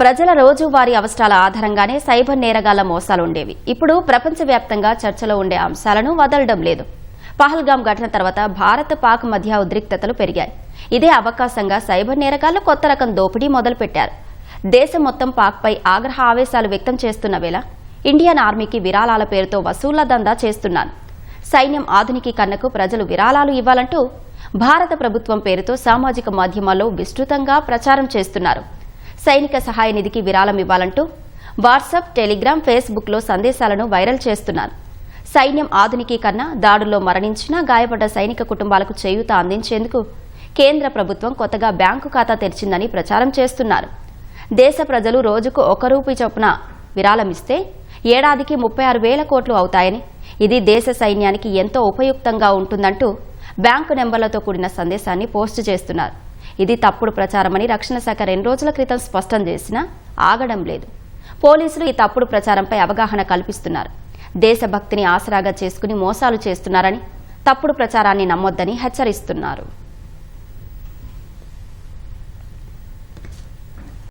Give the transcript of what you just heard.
ప్రజల రోజువారీ అవసరాల ఆధారంగానే సైబర్ నేరగాళ్ళ మోసాలు ఉండేవి ఇప్పుడు ప్రపంచవ్యాప్తంగా చర్చలో ఉండే అంశాలను వదలడం లేదు. పహల్గాం ఘటన తర్వాత భారత్ పాక్ మధ్య ఉద్రిక్తతలు పెరిగాయి. ఇదే అవకాశంగా సైబర్ నేరగాళ్ళు కొత్త రకం దోపిడీ మొదలుపెట్టారు. దేశం మొత్తం పాక్పై ఆగ్రహ ఆవేశాలు వ్యక్తం చేస్తున్న వేళ ఇండియన్ ఆర్మీకి విరాళాల పేరుతో వసూళ్ళ దందా చేస్తున్నాను. సైన్యం ఆధునికీకరణకు ప్రజలు విరాళాలు ఇవ్వాలంటూ భారత ప్రభుత్వం పేరుతో సామాజిక మాధ్యమాల్లో విస్తృతంగా ప్రచారం చేస్తున్నారు. సైనిక సహాయ నిధికి విరాళం ఇవ్వాలంటూ వాట్సాప్ టెలిగ్రామ్ ఫేస్బుక్లో సందేశాలను వైరల్ చేస్తున్నారు. సైన్యం ఆధునికీకరణ దాడుల్లో మరణించిన గాయపడ్డ సైనిక కుటుంబాలకు చేయూత అందించేందుకు కేంద్ర ప్రభుత్వం కొత్తగా బ్యాంకు ఖాతా తెరిచిందని ప్రచారం చేస్తున్నారు. దేశ ప్రజలు రోజుకు ఒక రూపీ చొప్పున విరాళమిస్తే ఏడాదికి ముప్పై ఆరు వేల కోట్లు అవుతాయని ఇది దేశ సైన్యానికి ఎంతో ఉపయుక్తంగా ఉంటుందంటూ బ్యాంకు నెంబర్లతో కూడిన సందేశాన్ని పోస్టు చేస్తున్నారు. ఇది తప్పుడు ప్రచారమని రక్షణ శాఖ రెండు రోజుల క్రితం స్పష్టం చేసినా ఆగడం లేదు. పోలీసులు ఈ తప్పుడు ప్రచారంపై అవగాహన కల్పిస్తున్నారు. దేశభక్తిని ఆసరాగా చేసుకుని మోసాలు చేస్తున్నారని తప్పుడు ప్రచారాన్ని నమ్మొద్దని హెచ్చరిస్తున్నారు.